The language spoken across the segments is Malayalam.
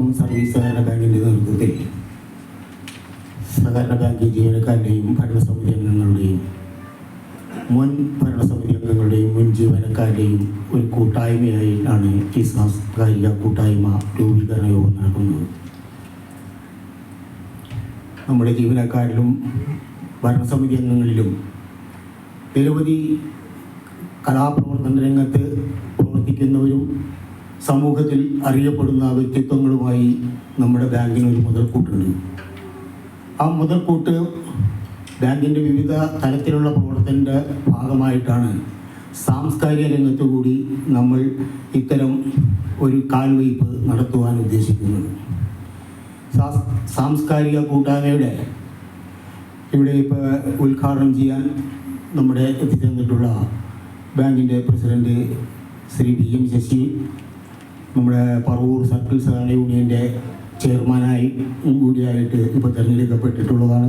മലപ്പുറം സർവീസ് സഹകരണ ബാങ്കിന്റെ നേതൃത്വത്തിൽ സഹകരണ ബാങ്ക് ജീവനക്കാരുടെയും ഭരണസമിതി അംഗങ്ങളുടെയും മുൻ ഭരണസമിതി അംഗങ്ങളുടെയും മുൻ ജീവനക്കാരുടെയും ഒരു കൂട്ടായ്മയായിട്ടാണ് ഈ സാംസ്കാരിക കൂട്ടായ്മ രൂപീകരണ യോഗം നടക്കുന്നത്. നമ്മുടെ ജീവനക്കാരിലും ഭരണസമിതി അംഗങ്ങളിലും നിരവധി കലാപ്രവർത്തന രംഗത്ത് പ്രവർത്തിക്കുന്നവരും സമൂഹത്തിൽ അറിയപ്പെടുന്ന വ്യക്തിത്വങ്ങളുമായി നമ്മുടെ ബാങ്കിന് ഒരു മുതൽക്കൂട്ടുണ്ട്. ആ മുതൽക്കൂട്ട് ബാങ്കിന്റെ വിവിധ തരത്തിലുള്ള പ്രവർത്തനത്തിന്റെ ഭാഗമായിട്ടാണ് സാംസ്കാരിക രംഗത്തുകൂടി നമ്മൾ ഇത്തരം ഒരു കാൽവയ്പ് നടത്തുവാൻ ഉദ്ദേശിക്കുന്നത്. സാംസ്കാരിക കൂട്ടായ്മയുടെ ഇവിടെ ഇപ്പോൾ ഉദ്ഘാടനം ചെയ്യാൻ നമ്മുടെ എത്തിച്ചേർന്നിട്ടുള്ള ബാങ്കിന്റെ president Shri V M Sasi നമ്മുടെ പറവൂർ സർക്കിൾ സഹകരണ യൂണിയന്റെ ചെയർമാനായി കൂടിയായിട്ട് ഇപ്പോൾ തിരഞ്ഞെടുക്കപ്പെട്ടിട്ടുള്ളതാണ്.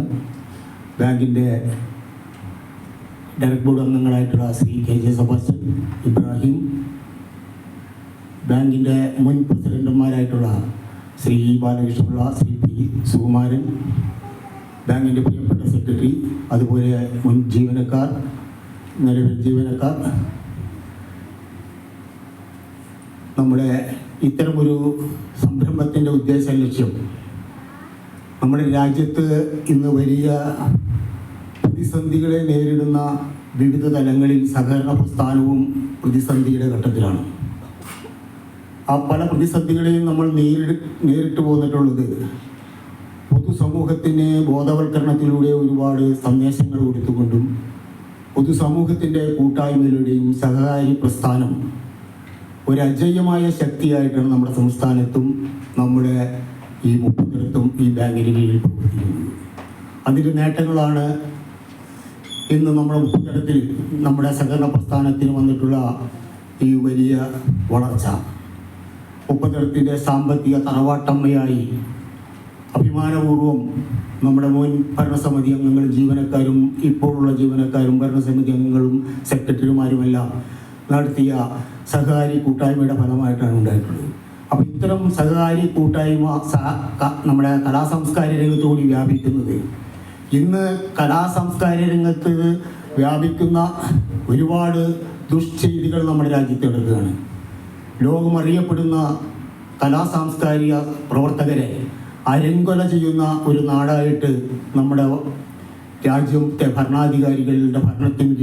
ബാങ്കിന്റെ direct board അംഗങ്ങളായിട്ടുള്ള Shri K J Sebastian Ibrahim ബാങ്കിന്റെ മുൻ പ്രസിഡന്റുമാരായിട്ടുള്ള ശ്രീ ബാലകൃഷ്ണപിള്ള ശ്രീ പി സുകുമാരൻ ബാങ്കിന്റെ പ്രിയപ്പെട്ട സെക്രട്ടറി അതുപോലെ മുൻ ജീവനക്കാർ നിലവിൽ ജീവനക്കാർ നമ്മുടെ ഇത്തരമൊരു സംരംഭത്തിന്റെ ഉദ്ദേശ ലക്ഷ്യം നമ്മുടെ രാജ്യത്ത് ഇന്ന് വലിയ പ്രതിസന്ധികളെ നേരിടുന്ന വിവിധ തലങ്ങളിൽ സഹകരണ പ്രസ്ഥാനവും പ്രതിസന്ധിയുടെ ഘട്ടത്തിലാണ്. ആ പല പ്രതിസന്ധികളെയും നമ്മൾ നേരിട്ട് നേരിട്ട് പോന്നിട്ടുള്ളത് പൊതുസമൂഹത്തിന് ബോധവൽക്കരണത്തിലൂടെ ഒരുപാട് സന്ദേശങ്ങൾ കൊടുത്തുകൊണ്ടും പൊതുസമൂഹത്തിന്റെ കൂട്ടായ്മയിലൂടെയും സഹകാരി പ്രസ്ഥാനം ഒരു അജയ്യമായ ശക്തിയായിട്ടാണ് നമ്മുടെ സംസ്ഥാനത്തും നമ്മുടെ ഈ മുപ്പത്തിടത്തും ഈ ബാങ്കിന് കീഴിൽ അതിന്റെ നേട്ടങ്ങളാണ് ഇന്ന് നമ്മുടെ മുപ്പത്തിടത്തിൽ നമ്മുടെ സഹകരണ പ്രസ്ഥാനത്തിന് വന്നിട്ടുള്ള ഈ വലിയ വളർച്ച. മുപ്പത്തിടത്തിന്റെ സാമ്പത്തിക തറവാട്ടമ്മയായി അഭിമാനപൂർവം നമ്മുടെ മുൻ ഭരണസമിതി അംഗങ്ങളും ജീവനക്കാരും ഇപ്പോഴുള്ള ജീവനക്കാരും ഭരണസമിതി അംഗങ്ങളും സെക്രട്ടറിമാരുമെല്ലാം നടത്തിയ സഹകാരി കൂട്ടായ്മയുടെ ഫലമായിട്ടാണ് ഉണ്ടായിട്ടുള്ളത്. അപ്പോൾ ഇത്തരം സഹകാരി കൂട്ടായ്മ നമ്മുടെ കലാസംസ്കാര രംഗത്ത് കൂടി വ്യാപിക്കുന്നത്. ഇന്ന് കലാസംസ്കാര രംഗത്ത് വ്യാപിക്കുന്ന ഒരുപാട് ദുഷ്ചെയ്തികൾ നമ്മുടെ രാജ്യത്ത് എടുക്കുകയാണ് ലോകമറിയപ്പെടുന്ന കലാസാംസ്കാരിക പ്രവർത്തകരെ അരങ്കൊല ചെയ്യുന്ന ഒരു നാടായിട്ട് നമ്മുടെ രാജ്യത്തെ ഭരണാധികാരികളുടെ ഭരണത്തിന്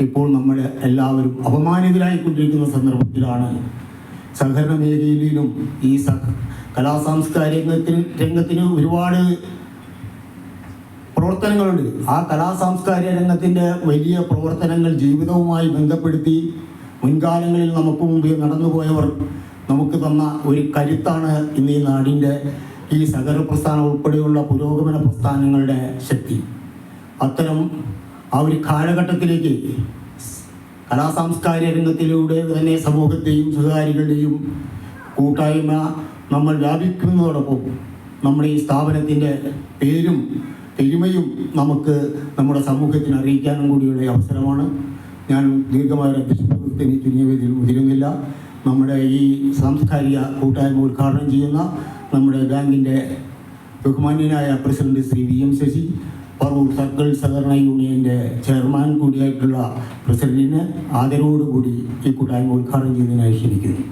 ഇപ്പോൾ നമ്മൾ എല്ലാവരും അപമാനിതരായിക്കൊണ്ടിരിക്കുന്ന സന്ദർഭത്തിലാണ് സഹകരണ മേഖലയിലും ഈ സ കലാസാംസ്കാരിക രംഗത്തിന് രംഗത്തിന് ഒരുപാട് പ്രവർത്തനങ്ങളുണ്ട്. ആ കലാസാംസ്കാരിക രംഗത്തിന്റെ വലിയ പ്രവർത്തനങ്ങൾ ജീവിതവുമായി ബന്ധപ്പെടുത്തി മുൻകാലങ്ങളിൽ നമുക്ക് മുമ്പേ നടന്നുപോയവർ നമുക്ക് തന്ന ഒരു കരുത്താണ് ഇന്ന് ഈ നാടിന്റെ ഈ സഹകരണ പ്രസ്ഥാനം ഉൾപ്പെടെയുള്ള പുരോഗമന പ്രസ്ഥാനങ്ങളുടെ ശക്തി. അത്തരം ആ ഒരു കാലഘട്ടത്തിലേക്ക് കലാസാംസ്കാരിക രംഗത്തിലൂടെ തന്നെ സമൂഹത്തെയും സഹകാരികളുടെയും കൂട്ടായ്മ നമ്മൾ വ്യാപിക്കുന്നതോടൊപ്പം നമ്മുടെ ഈ സ്ഥാപനത്തിന്റെ പേരും പെരുമയും നമുക്ക് നമ്മുടെ സമൂഹത്തിന് അറിയിക്കാനും കൂടിയുള്ള അവസരമാണ്. ഞാൻ ദീർഘമായ അധ്യക്ഷത്തിന് ചുരുങ്ങിയ ഉതിരുന്നില്ല നമ്മുടെ ഈ സാംസ്കാരിക കൂട്ടായ്മ ഉദ്ഘാടനം ചെയ്യുന്ന നമ്മുടെ ബാങ്കിന്റെ ബഹുമാന്യനായ president Shri V M Sasi Paravur circle സഹകരണ യൂണിയന്റെ ചെയർമാൻ കൂടിയായിട്ടുള്ള പ്രസിഡന്റിന് ആദരവോടുകൂടി ഈ കൂട്ടായ്മ ഉദ്ഘാടനം ചെയ്യുന്നതിനായി ക്ഷണിക്കുന്നു.